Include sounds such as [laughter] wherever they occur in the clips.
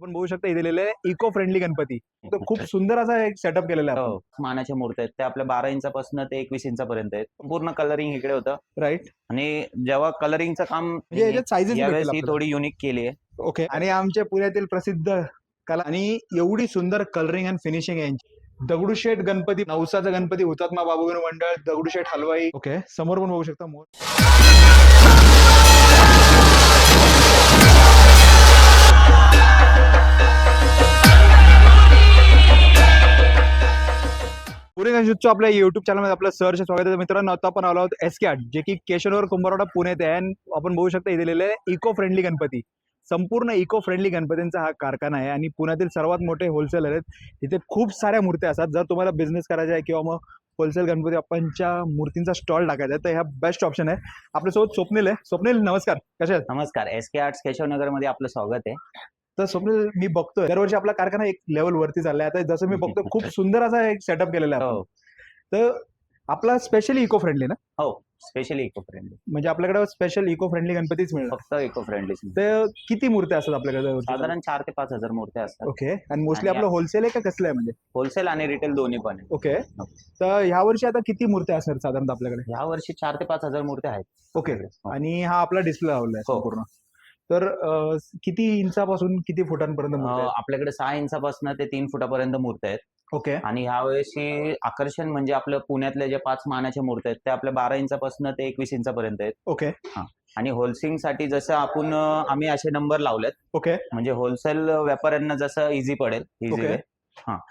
आपण बघू शकता इथे लिहिलेलं आहे इको फ्रेंडली गणपती. तर [laughs] खूप सुंदर असा एक सेटअप केलेला आहे हो. मानाच्या मूर्ती आहेत. ते आपल्या बारा इंचापासून ते एकवीस इंचापर्यंत आहेत. पूर्ण कलरिंग इकडे होतं. राईट आणि जेव्हा कलरिंगचं काम म्हणजे याच्यात साईजेस यावेळेस ही थोडी युनिक केली आहे. ओके आणि आमच्या पुण्यातील प्रसिद्ध कला आणि एवढी सुंदर कलरिंग अँड फिनिशिंग यांची. दगडूशेठ गणपती नवसाचा गणपती हुतात्मा बाबूगण मंडळ दगडूशेठ हलवाई. ओके समोर पण बघू शकता मोर. पुणे आपल्या युट्यूब चॅनलमध्ये आपलं सहर्ष स्वागत आहे. मित्रांनो आता आपण आलो आहोत एस के आर्ट जे की केशनवर कुंभारवाडा पुण्यात आहे. आणि आपण बघू शकता इथे लिहिलेलं आहे इको फ्रेंडली गणपती संपूर्ण इको फ्रेंडली गणपतींचा हा कारखाना आहे. आणि पुण्यातील सर्वात मोठे होलसेलर आहेत. इथे खूप साऱ्या मूर्त्या असतात. जर तुम्हाला बिझनेस करायचा आहे किंवा मग होलसेल गणपती बाप्पांच्या मूर्तींचा स्टॉल टाकायचा आहे तर ह्या बेस्ट ऑप्शन आहे. आपल्यासोबत स्वप्नील आहे. स्वप्नील नमस्कार. कसे नमस्कार. एस के आर्ट्स केशवनगरमध्ये आपलं स्वागत आहे. तर स्वप्नील मी बघतोय. दरवर्षी आपला कारखाना एक लेवल वरती चाललाय. आता जसं मी बघतोय खूप [laughs] सुंदर असा एक सेटअप केलेला आहे. हो. तर आपला स्पेशली इको फ्रेंडली ना? हो स्पेशली इको फ्रेंडली म्हणजे आपल्याकडे स्पेशल इको फ्रेंडली गणपतीच मिळणार. फक्त इको फ्रेंडली तर किती मूर्त्या असतात आपल्याकडे? साधारण चार ते पाच हजार मूर्त्या असतात. ओके. आणि मोस्टली आपलं होलसेल आहे का कसलं आहे म्हणजे? होलसेल आणि रिटेल दोन्ही पण आहे. ओके. तर ह्या वर्षी आता किती मूर्त्या असणार साधारणतः आपल्याकडे? या वर्षी चार ते पाच हजार मूर्त्या आहेत. ओके. हो. आणि हा आपला डिस्प्ले लावलाय हो. संपूर्ण. तर किती इंचापासून किती फुटांपर्यंत? आपल्याकडे सहा इंचापासून ते तीन फुटापर्यंत मूर्त्या आहेत ओके. आणि ह्यावेळेशी आकर्षण म्हणजे आपलं पुण्यातले जे पाच मानाच्या मूर्त्या आहेत त्या आपल्या बारा इंचापासून ते एकवीस इंचापर्यंत आहेत. ओके. आणि होलसेल साठी जसं आपण आम्ही असे नंबर लावलेत. ओके. म्हणजे होलसेल व्यापाऱ्यांना जसं इझी पडेल इझी Okay. वे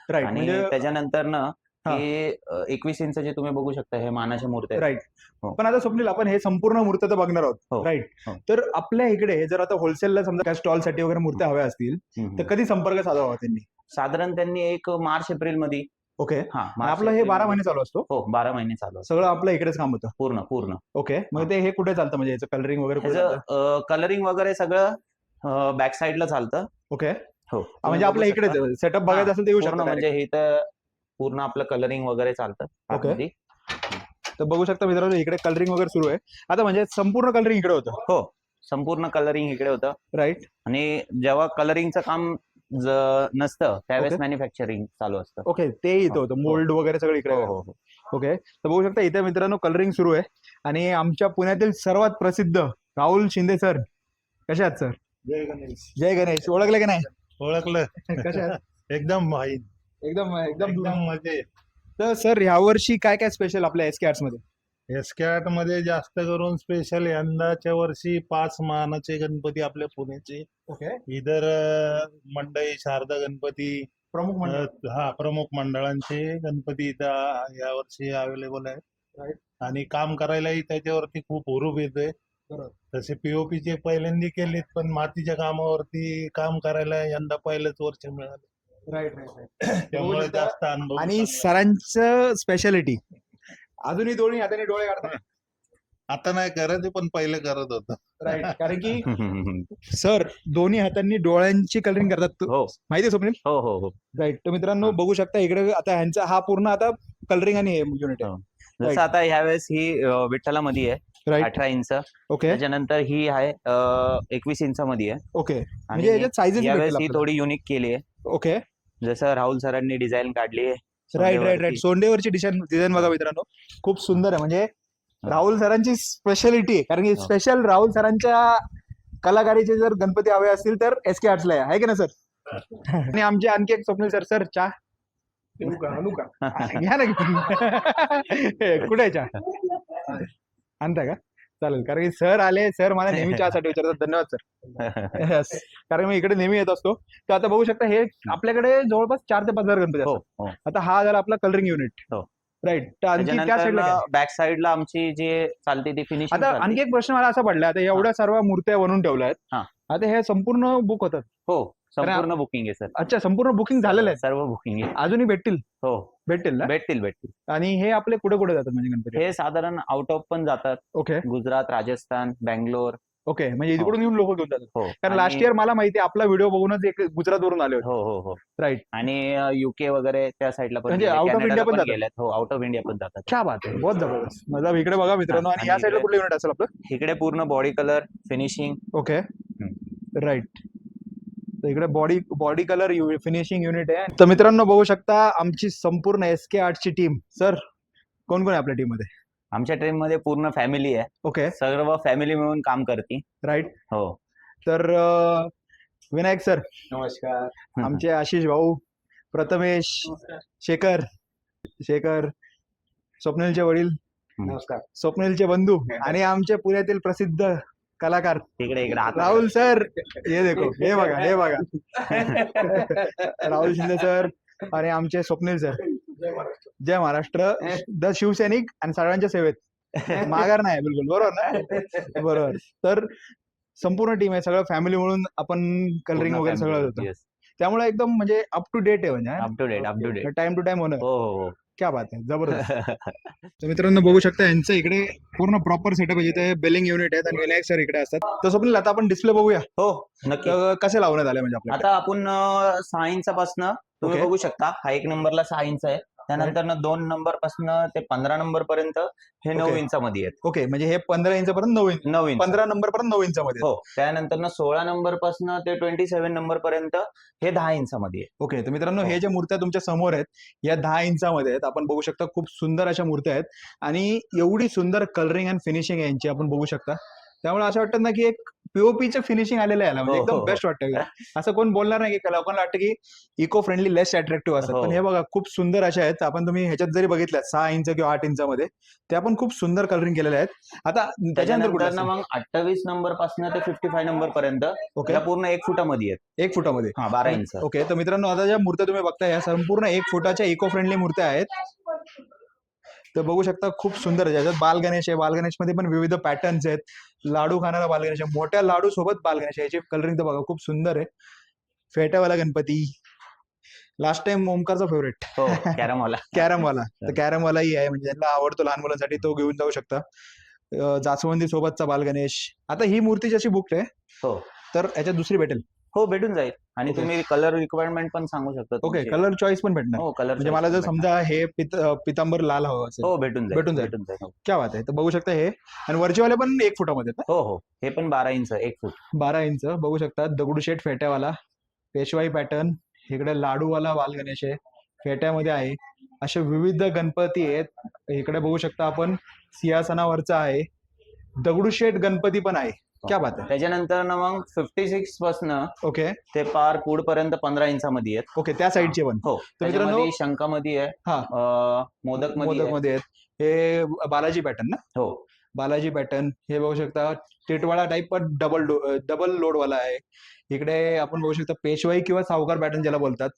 राईट आणि म्हणजे त्याच्यानंतर ना हा. हे एकवीस इंच जे तुम्ही बघू शकता हे मानाच्या आहेत. राईट हो. पण आता स्वप्नील आपण हे संपूर्ण मूर्त्या तर बघणार आहोत. हो. राईट हो. तर आपल्या इकडे जर आता होलसेलला समजा काय स्टॉलसाठी वगैरे मूर्त्या हव्या असतील हम्म. तर कधी संपर्क साधावा त्यांनी? साधारण त्यांनी एक मार्च एप्रिलमध्ये ओके हा मार्च, आपलं हे एप्रिल बारा मध्ये- महिने चालू असतो? हो बारा महिने चालू असतं. सगळं आपलं इकडेच काम होतं? पूर्ण पूर्ण. ओके मग ते हे कुठे चालतं? म्हणजे याचं कलरिंग वगैरे कुठे चालतं? ह्याचं कलरिंग वगैरे सगळं बॅक साईडला चालतं. ओके हो. म्हणजे आपल्या इकडे सेटअप बघायचं असेल तर येऊ पूर्ण शकतो म्हणजे हे तर पूर्ण आपलं कलरिंग वगैरे चालतं. आतमध्ये. तर बघू शकता मित्रांनो इकडे कलरिंग वगैरे सुरू आहे. आता म्हणजे संपूर्ण कलरिंग इकडे होतं. हो संपूर्ण कलरिंग इकडे होतं. राईट आणि जेव्हा कलरिंगचं काम ज- नसतं त्यावेळेस. मॅन्युफॅक्चरिंग चालू असतं. ओके ते इथं होतं. मोल्ड वगैरे सगळं इकडे हो आहे. हो. हो ओके तर बघू शकता इथे मित्रांनो कलरिंग सुरू आहे. आणि आमच्या पुण्यातील सर्वात प्रसिद्ध राहुल शिंदे सर कसे आहात सर जय गणेश. जय गणेश. ओळखले की नाही? ओळखलं. [laughs] कसे आहात? [laughs] एकदम माहीत एकदम एकदम एकदम मजे. तर सर यावर्षी काय काय स्पेशल आपल्या एस के मध्ये? एसकॅटमध्ये जास्त करून स्पेशल यंदाच्या वर्षी पाच मानाचे गणपती आपल्या पुण्याचे. ओके इतर अं, मंडई शारदा गणपती प्रमुख मंडळ. अं, हा प्रमुख मंडळांचे गणपती इथं या वर्षी अवेलेबल आहेत. Right. आणि काम करायलाही त्याच्यावरती खूप हुरूप येतोय. बरोबर. तसे पीओपी चे पहिल्यांदा केलेत पण मातीच्या कामावरती काम करायला यंदा पहिलंच वर्ष मिळालं. राईट राईट [coughs] त्यामुळे शकता. जास्त अनुभव आणि. सरांचं स्पेशालिटी अजूनही दोन्ही हाताने डोळे काढतात. आता नाही करत पण पहिले करत होतं. राईट कारण की [laughs] सर दोन्ही हातांनी डोळ्यांची कलरिंग करतात. तू- हो. माहिती आहे स्वप्नील? हो हो हो. राईट तर मित्रांनो बघू शकता इकडे आता ह्यांचा हा पूर्ण आता कलरिंग आणि युनिट आहे. Right. जसं आता ह्या वेळेस ही विठ्ठलामध्ये आहे. अठरा इंच. ओके त्याच्यानंतर ही आहे एकवीस इंचामध्ये आहे. ओके आणि म्हणजे यावेळेस ही थोडी युनिक केली आहे. ओके जसं राहुल सरांनी डिझाईन काढली आहे राईट राईट राईट. सोंडेवरची डिझाईन डिझाईन बघा मित्रांनो. खूप सुंदर आहे. म्हणजे राहुल सरांची स्पेशालिटी आहे. कारण की. स्पेशल राहुल सरांच्या कलाकारीचे जर गणपती हवे असतील तर एस के आर्ट्सला आहे की ना सर आणि आमचे आणखी एक स्वप्नील सर सर का घ्या ना [laughs] कुठे चहा? आणता का? चालेल. कारण की सर आले सर मला नेहमी [laughs] चहासाठी विचारतात. धन्यवाद सर. [laughs] कारण मी इकडे नेहमी येत असतो. तर आता बघू शकता हे आपल्याकडे जवळपास चार ते पाच हजार गणपती हो हो. आता हा झाला आपला कलरिंग युनिट. राईट? बॅक साईडला आमची जे चालते ती फिनिशिंग आता आणखी एक प्रश्न मला असा पडला. आता एवढ्या सर्व मूर्त्या बनवून ठेवल्या आहेत. आता हे संपूर्ण बुक होतात. हो संपूर्ण बुकिंग आहे सर अच्छा संपूर्ण बुकिंग झालेलं आहे. सर्व बुकिंग आहे. अजूनही भेटतील? हो. भेटतील ना? भेटतील भेटतील. आणि हे आपले कुठे कुठे जातात म्हणजे गणपती? हे साधारण आउट ऑफ पण जातात. ओके. गुजरात राजस्थान बँगलोर. ओके म्हणजे इकडून येऊन लोक घेऊन जातात. हो. कारण लास्ट इयर मला माहिती आपला व्हिडिओ बघूनच एक गुजरात वरून आले हो हो हो. राईट आणि युके वगैरे त्या साईडला पण of कॅनडाला India पण जातात? हो आउट ऑफ इंडिया पण जातात. क्या बात आहे. बहुत जबरदस्त. मतलब इकडे बघा मित्रांनो. आणि या साईडला कुठलं युनिट असेल आपलं? इकडे पूर्ण body colour finishing okay. Right तर इकडे body body colour finishing unit आहे. तर मित्रांनो बघू शकता आमची संपूर्ण एस के आर्टची टीम सर कोण कोण आहे आपल्या टीममध्ये? आमच्या ट्रेन मध्ये पूर्ण फॅमिली आहे. ओके सर्व फॅमिली मिळून काम करते. राईट हो. तर अं, विनायक सर नमस्कार. आमचे आशिष भाऊ प्रथमेश शेखर शेखर स्वप्नीलचे वडील नमस्कार. स्वप्नीलचे बंधू आणि आमचे पुण्यातील प्रसिद्ध कलाकार. इकडे हात- राहुल सर हे देखो हे बघा हे बघा. राहुल शिंदे सर आणि आमचे स्वप्नील सर. जय महाराष्ट्र. जय महाराष्ट्र द शिवसैनिक आणि सर्वांच्या सेवेत. माघार नाही बिलकुल बरोबर ना? बरोबर. तर संपूर्ण टीम आहे सगळं फॅमिली म्हणून आपण कलरिंग वगैरे सगळं. होतं. त्यामुळे एकदम म्हणजे अप टू डेट आहे म्हणजे up to date up to date time to time होणं. हो हो. क्या बात आहे जबरदस्त. [laughs] तर मित्रांनो बघू शकता यांचं इकडे पूर्ण प्रॉपर सेटअप आहे. जिथे बेलिंग युनिट आहेत आणि विनायक सर इकडे असतात. तर स्वप्नील आता आपण डिस्प्ले बघूया. हो नक्की. तर कसे लावण्यात आले म्हणजे आता आपण सहा इंचापासनं तुम्ही Okay. बघू शकता. हा एक नंबरला सहा इंच आहे. त्यानंतर दोन नंबर पासन ते पंधरा नंबर पर्यंत हे नऊ Okay. इंचामध्ये आहेत. ओके म्हणजे हे पंधरा इंच पर्यंत नऊ इंच. नऊ इंच. पंधरा नंबर पर्यंत नऊ इंचामध्ये हो त्यानंतर सोळा नंबर पासन ते ट्वेंटी सेव्हन नंबर पर्यंत हे दहा इंचामध्ये आहे ओके तर मित्रांनो हो. हे. ज्या मूर्त्या तुमच्यासमोर आहेत या दहा इंचामध्ये आहेत. आपण बघू शकता खूप सुंदर अशा मूर्त्या आहेत. आणि एवढी सुंदर कलरिंग अँड फिनिशिंग यांची आपण बघू शकता. त्यामुळे असं वाटतं ना की एक पीओपीचं फिनिशिंग आलेलं आहे याला. म्हणजे हो, एकदम हो, बेस्ट वाटतं असं कोण बोलणार नाही की लोकांना वाटतं की इको फ्रेंडली लेस अट्रॅक्टिव्ह असतात. हो. पण हे बघा खूप सुंदर अशा आहेत. आपण तुम्ही ह्याच्यात जरी बघितल्या सहा इंच किंवा आठ इंचामध्ये त्या पण खूप सुंदर कलरिंग केलेल्या आहेत. आता त्याच्यानंतर कुठे मग अठ्ठावीस नंबर पासन ते फिफ्टी फाय नंबर पर्यंत ओके. या पूर्ण एक फुटामध्ये आहेत. एक फुटामध्ये. हा बारा इंच ओके तर मित्रांनो आता ज्या मूर्त्या तुम्ही बघताय या संपूर्ण एक फुटाच्या इको फ्रेंडली मूर्त्या आहेत. तर बघू शकता खूप सुंदर आहे. ज्याच्यात बाल गणेश आहे. बाल गणेशमध्ये पण विविध पॅटर्न्स आहेत. लाडू खाणारा बाल गणेश आहे. मोठ्या लाडू सोबत बाल गणेश आहे. याची कलरिंग तर बघा खूप सुंदर आहे. फेट्यावाला गणपती. लास्ट टाइम ओमकारचा फेवरेट हो कॅरम वाला [laughs] कॅरम वाला तर कॅरम वालाही आहे. म्हणजे ज्यांना आवडतो लहान मुलांसाठी तो घेऊन जाऊ शकता. जास्वंदी सोबतचा बाल गणेश. आता ही मूर्ती जशी बुक आहे हो. तर याच्यात दुसरी भेटेल. हो भेटून जाईल. आणि Okay. तुम्ही कलर रिक्वायरमेंट पण सांगू शकता ओके तुमची. कलर चॉईस पण भेटणार. हो कलर म्हणजे मला जर समजा हे पित पितांबर लाल हवं असेल. हो भेटून जाईल भेटून जाईल. भेटून जाईल. हो. क्या बात आहे. तर बघू शकता हे. आणि वरचेवाले पण एक फुटामध्ये आहेत हो हो. हे पण बारा इंच एक फूट. ना बारा इंच. बघू शकता दगडूशेठ फेट्यावाला. पेशवाई पॅटर्न इकडे लाडूवाला बाल गणेश आहे फेट्यामध्ये आहे. असे विविध गणपती आहेत. इकडे बघू शकता आपण सिंहासनावरचा आहे. दगडूशेठ गणपती पण आहे. क्या बात आहे त्याच्यानंतर ना मग फिफ्टी सिक्स पासन ओके. ते पार पुढ पर्यंत पंधरा इंचामध्ये आहेत. ओके त्या साईडचे पण. हो तर मित्रांनो त्याच्यामध्ये शंकामध्ये आहे हा. अं, मोदक मोदकमध्ये आहेत. हे बालाजी पॅटर्न ना? हो. बालाजी पॅटर्न हे बघू शकता टिटवाळा टाईप पण डबल डबल लोड वाला आहे. इकडे आपण बघू शकता पेशवाई किंवा सावकार पॅटर्न ज्याला बोलतात.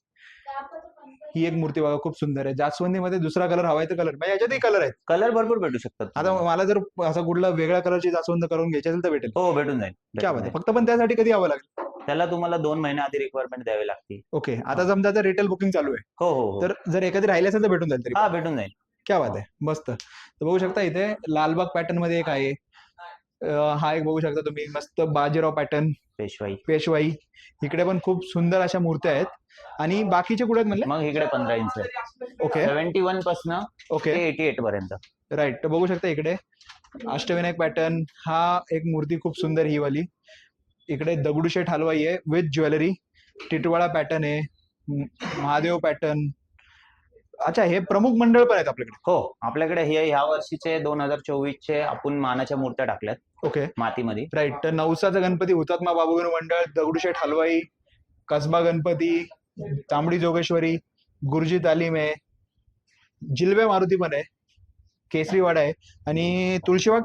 ही एक मूर्ती बघा खूप सुंदर आहे. जास्वंदीमध्ये दुसरा कलर हवाय तर कलर म्हणजे याच्यातही कलर आहेत. कलर भरपूर भेटू शकतात. आता मला जर असं कुठला वेगळ्या कलरची जास्वंद करून घ्यायची असेल तर भेटेल. हो भेटून जाईल. क्या बात आहे. फक्त पण त्यासाठी कधी यावं लागेल? त्याला तुम्हाला दोन महिन्या आधी रिक्वायरमेंट द्यावी लागते ओके. आता समजा जर रिटेल बुकिंग चालू आहे. हो हो हो. तर जर एखादी राहिली असेल तर भेटून जाईल तरी हा भेटून जाईल. क्या बात आहे. मस्त. तर बघू शकता इथे लालबाग पॅटर्नमध्ये एक आहे. हा एक बघू शकता तुम्ही मस्त बाजीराव पॅटर्न पेशवाई. पेशवाई. इकडे पण खूप सुंदर अशा मूर्त्या आहेत. आणि बाकीचे कुठे म्हणले? मग इकडे पंधरा इंच ओके सेव्हन्टी वन पासन ओके एटी एट पर्यंत. राईट तर बघू शकता इकडे. अष्टविनायक पॅटर्न हा एक मूर्ती खूप सुंदर ही वाली. इकडे दगडूशेठ हलवाई आहे विथ ज्वेलरी टिटवाळा पॅटर्न आहे. महादेव पॅटर्न अच्छा हे प्रमुख मंडळ पण आहेत आपल्याकडे. हो आपल्याकडे हे ह्या वर्षीचे दोन हजार चोवीस चे आपण मानाच्या मूर्त्या टाकल्यात. ओके. मातीमध्ये. राईट तर नवसाचा गणपती हुतात्मा बाबूगण मंडळ दगडूशेठ हलवाई कसबा गणपती तांबडी जोगेश्वरी गुरुजी तालीम आहे जिलबे मारुती पण आहे केसरीवाडा आहे आणि तुळशीबाग?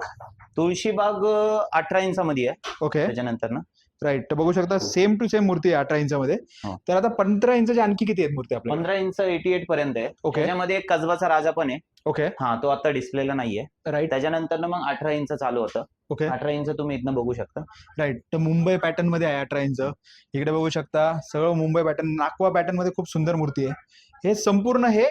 तुळशीबाग अठरा इंचामध्ये आहे. ओके. त्याच्यानंतर ना राईट तर बघू शकता सेम टू सेम मूर्ती आहे अठरा इंचामध्ये. हो. तर आता पंधरा इंचाच्या आणखी किती आहेत मूर्ती आपल्या पंधरा इंच एटी एट पर्यंत आहे. त्याच्यामध्ये एक कसबाचा राजा पण आहे. ओके हा तो आता डिस्प्लेला नाहीये. राईट त्याच्यानंतर ना मग अठरा इंच चालू होतं. ओके अठरा इंच तुम्ही इथनं बघू शकता. राईट तर मुंबई पॅटर्नमध्ये आहे अठरा इंच. इकडे बघू शकता सगळं मुंबई पॅटर्न नागवा पॅटर्नमध्ये खूप सुंदर मूर्ती आहे. हे संपूर्ण हे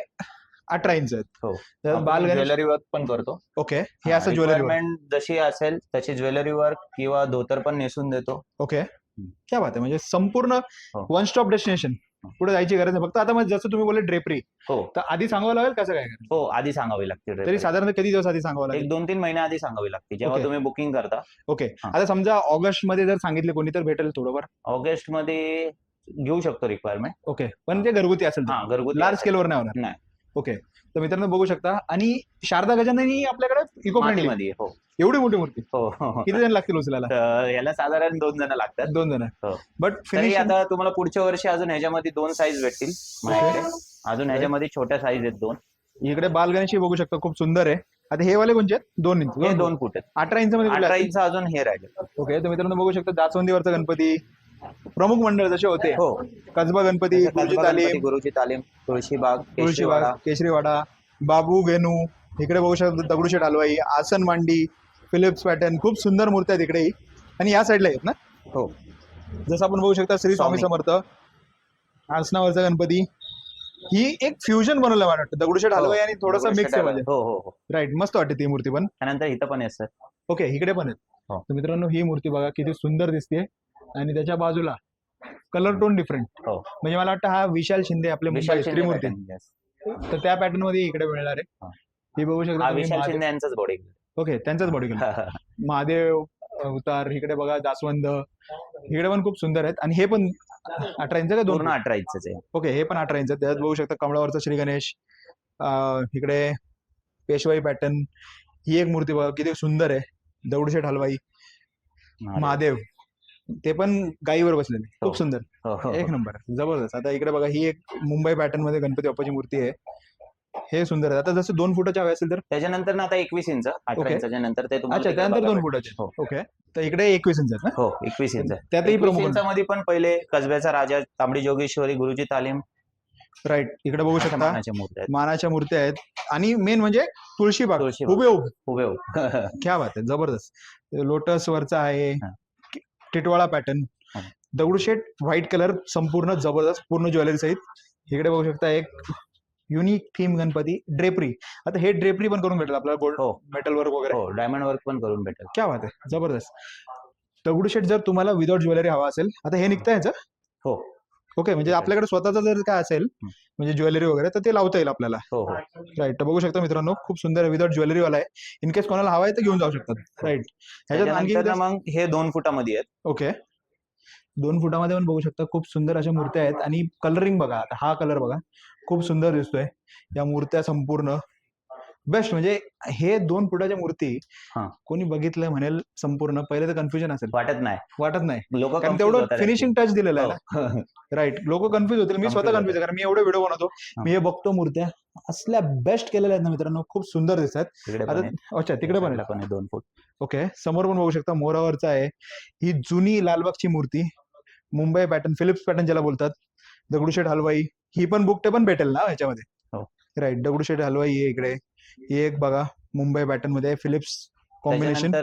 अठरा इंच आहेत. हो. तर बाल गणेश ज्वेलरी वर्क पण करतो. ओके. हे असं ज्वेलरी जशी असेल तशी ज्वेलरी वर्क किंवा धोतर पण नेसून देतो. ओके. क्या बात आहे. म्हणजे संपूर्ण हो. One stop destination. पुढे जायची गरज नाही. फक्त आता मग जसं तुम्ही बोलले ड्रेपरी हो. तर आधी सांगावं लागेल कसं काय? करायचं? हो आधी सांगावी लागते तरी. साधारण किती दिवस आधी सांगावं लागेल? एक दोन तीन महिन्या आधी सांगावी लागते. जेव्हा Okay. तुम्ही बुकिंग करता. ओके. हा. आता समजा ऑगस्टमध्ये जर सांगितले कोणी तर भेटेल थोडंफार ऑगस्टमध्ये घेऊ शकतो रिक्वायरमेंट ओके. पण ते घरगुती असेल हा घरगुती लार्ज. स्केलवर नाही होणार. नाही. ओके. तर मित्रांनो बघू शकता. आणि शारदा गजानन ही आपल्याकडे इको फ्रेंडली मातीमध्ये हो. एवढी मोठी मूर्ती. हो. हो, हो. किती जण लागतील उचलायला? तर याला साधारण दोन जण लागतात. दोन जण. हो. बट तरी फिनिश आता तुम्हाला पुढच्या वर्षी अजून ह्याच्यामध्ये दोन साईज भेटतील. माझ्याकडे अजून ह्याच्यामध्ये छोट्या साईज आहेत दोन. इकडे बाल गणेश बघू शकता. खूप सुंदर आहे. आता हे वाले कोणचे आहेत? दोन इंच. हे दोन फूट आहेत. अठरा इंच मध्ये अठरा? इंच अजून हे राहिले. ओके. तर मित्रांनो बघू शकता. जास्वंदीवरचा गणपती. प्रमुख मंडळ जसे होते हो. कसबा गणपती गुरुजी कसबा गणपती, तालीम गुरुजी तालीम तुळशीबाग तुळशीबाग केशरीवाडा. केशरीवाडा बाबू गेनू इकडे बघू शकता दगडूशेठ हलवाई आसन मांडी फिलिप्स पॅटर्न खूप सुंदर मूर्त्या आहेत इकडेही आणि या साईडला आहेत ना? हो. जसं आपण बघू शकता श्री स्वामी स्वामी. समर्थ आसनावरचा गणपती ही एक फ्युजन बनवलं मला वाटतं. दगडूशेठ हलवाई आणि थोडासा मिक्स आहे म्हणजे हो हो हो. राईट मस्त वाटते ती मूर्ती पण. त्यानंतर इथं पण आहे सर. ओके इकडे पण आहेत. हो. तर मित्रांनो ही मूर्ती बघा किती सुंदर दिसते आणि त्याच्या बाजूला कलर टोन डिफरंट हो. म्हणजे मला वाटतं हा विशाल शिंदे आपले विशाल शिंदे त्रिमूर्ती. pattern, yes. तर त्या पॅटर्नमध्ये इकडे मिळणार आहे. हा. ही बघू शकता हा तुम्ही विशाल महादेव- शिंदे यांचाच बॉडी ओके त्यांचाच बॉडी [laughs] महादेव अवतार इकडे बघा जास्वंद. इकडे पण खूप सुंदर आहेत. आणि हे पण अठरा इंच का दोन? पूर्ण अठरा इंचच. आहे ओके हे पण अठरा इंच आहेत. त्यात बघू शकता कमळावरचा श्री गणेश अं, इकडे पेशवाई पॅटर्न ही एक मूर्ती बघा किती सुंदर आहे. दगडूशेठ हलवाई. महादेव. ते पण गाईवर बसलेले. हो. खूप सुंदर. हो, हो, एक हो. नंबर. जबरदस्त. आता इकडे बघा ही एक मुंबई पॅटर्नमध्ये गणपती बाप्पाची मूर्ती आहे. हे सुंदर आहे. आता जसं दोन फुटाच्या हवे असेल तर? त्याच्यानंतर ना आता एकवीस इंच अठरा Okay. इंचाच्या नंतर ते अच्छा त्यानंतर दोन. फुटाचे. हो. ओके. तर इकडे एकवीस इंच ना? हो एकवीस इंच त्यातही प्रमुख इंचामध्ये पण पहिले कसब्याचा राजा तांबडी जोगेश्वरी गुरुजी तालीम राईट इकडे बघू शकता. मानाच्या आहेत. मानाच्या आहेत. आणि मेन म्हणजे तुळशीबाग उभे उभे. क्या बात आहे. जबरदस्त. लोटस वरचा आहे. हा. टिटवाळा पॅटर्न हा. दगडूशेठ व्हाईट कलर संपूर्ण जबरदस्त पूर्ण ज्वेलरी सहित. इकडे बघू शकता एक युनिक थीम गणपती ड्रेपरी आता हे ड्रेपरी पण करून भेटेल आपल्याला गोल्ड हो. मेटल वर्क वगैरे. हो डायमंड वर्क पण करून भेटेल. क्या बात आहे. जबरदस्त. दगडूशेठ जर तुम्हाला विदाउट ज्वेलरी हवा असेल आता हे निघतं ह्याचं? हो. ओके म्हणजे आपल्याकडे स्वतःचं जर काय असेल हं. म्हणजे ज्वेलरी वगैरे तर ते लावता येईल आपल्याला. हो हो. राईट तर बघू शकता मित्रांनो खूप सुंदर आहे विदाउट ज्वेलरी वाला आहे. इन केस कोणाला हवा आहे तर घेऊन जाऊ शकतात. राईट ह्याच्यात आणखी त्याच्यानंतर मग हे दोन फुटामध्ये आहेत. ओके. दोन फुटामध्ये पण बघू शकता खूप सुंदर अशा मूर्त्या आहेत. आणि कलरिंग बघा आता हा कलर बघा खूप सुंदर दिसतोय. या मूर्त्या संपूर्ण. बेस्ट म्हणजे हे दोन फुटाच्या मूर्ती हा. कोणी बघितलं म्हणेल संपूर्ण पहिले तर कन्फ्युजन असेल. वाटत नाही. वाटत नाही. लोक कारण तेवढं फिनिशिंग टच दिलेलं आहे ना. हो. राईट लोक कन्फ्युज होतील. मी स्वतः Confuse कन्फ्युज कारण मी एवढे व्हिडिओ बनवतो. मी हे बघतो मूर्त्या. असल्या बेस्ट केलेल्या आहेत ना मित्रांनो. खूप सुंदर दिसतात. आता. अच्छा तिकडे पण आहे पण आहे दोन फूट. ओके समोर पण बघू शकता मोरावरचा आहे. ही जुनी लालबागची मूर्ती. मुंबई पॅटर्न फिलिप्स पॅटर्न ज्याला बोलतात. दगडूशेठ हलवाई. ही पण बुकटे पण भेटेल ना ह्याच्यामध्ये? हो. राईट दगडूशेठ हलवाई आहे इकडे. ही एक बघा मुंबई पॅटर्नमध्ये फिलिप्स कॉम्बिनेशन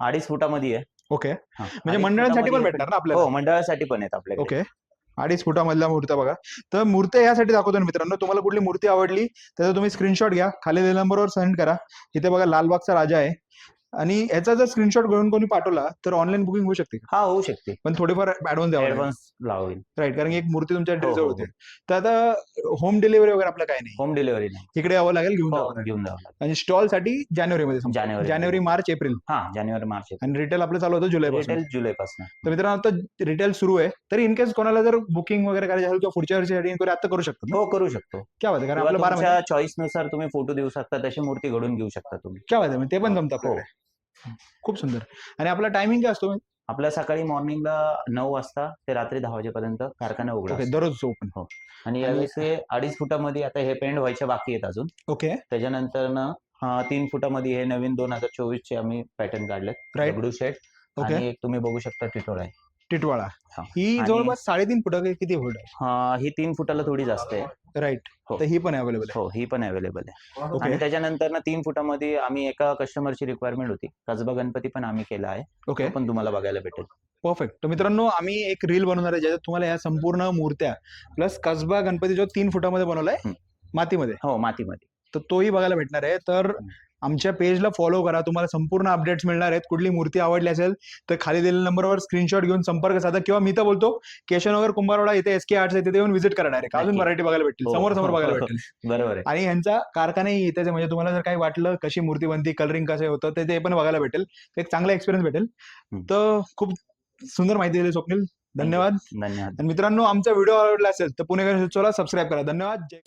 अडीच फुटामध्ये आहे. ओके. म्हणजे मंडळांसाठी पण भेटणार ना आपल्याला? हो मंडळासाठी पण आहेत आपल्याकडे. ओके अडीच फुटामधल्या मूर्त्या बघा. तर मूर्त्या यासाठी दाखवतो ना मित्रांनो तुम्हाला कुठली मूर्ती आवडली त्याचा तुम्ही स्क्रीनशॉट घ्या खाली नंबरवर सेंड करा. इथे बघा लालबागचा राजा आहे. आणि याचा जर स्क्रीनशॉट घेऊन कोणी पाठवला तर ऑनलाईन बुकिंग होऊ शकते. का? हा होऊ शकते. पण थोडीफार ऍडव्हान्स द्यावा लागेल. ऍडव्हान्स लावेल. राईट कारण की एक मूर्ती तुमच्या हो, ऍड्रेस हो, होते. तर आता होम डिलिव्हरी वगैरे आपलं काय नाही. होम डिलिव्हरी नाही. इकडे यावं लागेल घेऊन हो, जावं लागेल. घेऊन जावं लागेल. आणि स्टॉलसाठी जानेवारी मध्ये. जानेवारी. जानेवारी मार्च एप्रिल. हा जानेवारी मार्च आणि रिटेल आपलं चालू होतं जुलै पासून रिटेल जुलै पासून तर मित्रांनो आता रिटेल सुरू आहे. तरी इन केस कोणाला जर बुकिंग वगैरे करायची असेल किंवा पुढच्या वर्षीसाठी इन्क्वायरी आता करू शकतो हो करू शकतो. क्या बात आहे कारण किंवा आपलं बारा महिने. चॉईसनुसार तुम्ही फोटो देऊ शकता तशी मूर्ती घडून घेऊ शकता तुम्ही. क्या बात आहे म्हणजे ते पण जमतं हो. आपल्याकडे खूप सुंदर. आणि आपला टायमिंग काय असतो? आपल्या सकाळी मॉर्निंगला नऊ वाजता ते रात्री दहा वाजेपर्यंत कारखाना उघडा ओके असतो. दररोज ओपन आणि यावेळेस हे अडीच फुटामध्ये आता हे पेंट व्हायचे बाकी आहेत अजून. ओके त्याच्यानंतर ना हा, तीन फुटामध्ये हे नवीन दोन हजार चोवीस चे आम्ही पॅटर्न काढलेत. राईट दगडू शेट ओके आणि एक तुम्ही बघू शकता टिटोळा आहे. टिटवाळा. हा. ही आणि- जवळपास साडेतीन फुट किती फुट हा, ही तीन फुटाला थोडी जास्त आहे. आहे राईट हो. तर ही पण अवेलेबल हो ही पण अवेलेबल आहे. आहे ओके आणि त्याच्यानंतर ना तीन फुटामध्ये आम्ही एका कस्टमरची रिक्वायरमेंट होती. कसबा गणपती पण आम्ही केला आहे. ओके तो पण तुम्हाला बघायला भेटेल. परफेक्ट तर मित्रांनो आम्ही एक रील बनवणार आहे ज्याच्यात तुम्हाला या संपूर्ण मूर्त्या प्लस कसबा गणपती जो तीन फुटामध्ये बनवलाय हम्म. मातीमध्ये. हो मातीमध्ये. तर तोही बघायला भेटणार आहे. तर आमच्या पेजला फॉलो करा. तुम्हाला संपूर्ण अपडेट्स मिळणार आहेत. कुठली मूर्ती आवडली असेल तर खाली दिलेल्या नंबरवर स्क्रीनशॉट घेऊन संपर्क साधा. किंवा मी तर बोलतो केशवनगर कुंभारवाडा इथे एस के आर्ट्स आहे तिथे येऊन व्हिजिट करा डायरेक्ट अजून. व्हरायटी बघायला भेटतील. हो. समोर समोर बघायला भेटतील. बरोबर आणि यांचा कारखानाही आहे म्हणजे तुम्हाला जर काही वाटलं कशी मूर्ती बनती कलरिंग कसं होतं ते ते पण बघायला भेटेल. एक चांगला एक्सपिरियन्स भेटेल. तर खूप सुंदर माहिती दिली स्वप्नील. धन्यवाद. धन्यवाद. मित्रांनो आमचा व्हिडिओ आवडला असेल तर पुणे सबस्क्राईब करा. धन्यवाद. जय